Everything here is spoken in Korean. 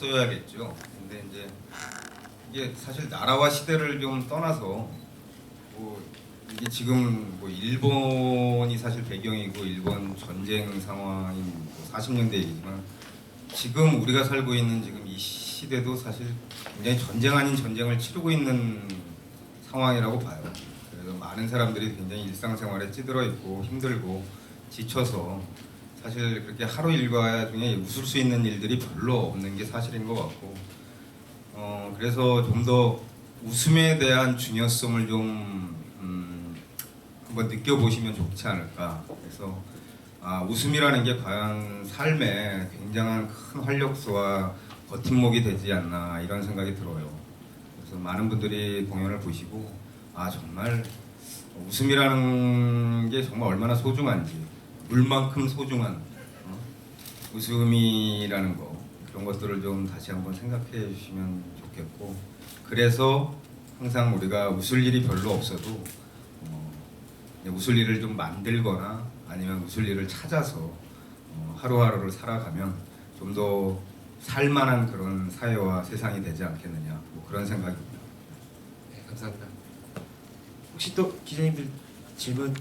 없어야겠죠. 근데 이제 이게 사실 나라와 시대를 좀 떠나서 뭐 이게 지금 뭐 일본이 사실 배경이고 일본 전쟁 상황인 뭐 40년대 얘기지만 지금 우리가 살고 있는 지금 이 시대도 사실 굉장히 전쟁 아닌 전쟁을 치르고 있는 상황이라고 봐요. 그래서 많은 사람들이 굉장히 일상생활에 찌들어 있고 힘들고 지쳐서 사실 그렇게 하루 일과 중에 웃을 수 있는 일들이 별로 없는 게 사실인 것 같고 어 그래서 좀 더 웃음에 대한 중요성을 좀 음, 한번 느껴보시면 좋지 않을까 그래서 아, 웃음이라는 게 과연 삶에 굉장한 큰 활력소와 버팀목이 되지 않나 이런 생각이 들어요. 그래서 많은 분들이 공연을 보시고 아 정말 웃음이라는 게 정말 얼마나 소중한지 물만큼 소중한 어? 웃음이라는 거 그런 것들을 좀 다시 한번 생각해 주시면 좋겠고 그래서 항상 우리가 웃을 일이 별로 없어도 어, 웃을 일을 좀 만들거나 아니면 웃을 일을 찾아서 어, 하루하루를 살아가면 좀 더 살만한 그런 사회와 세상이 되지 않겠느냐 뭐 그런 생각입니다. 네, 감사합니다. 혹시 또 기자님들 질문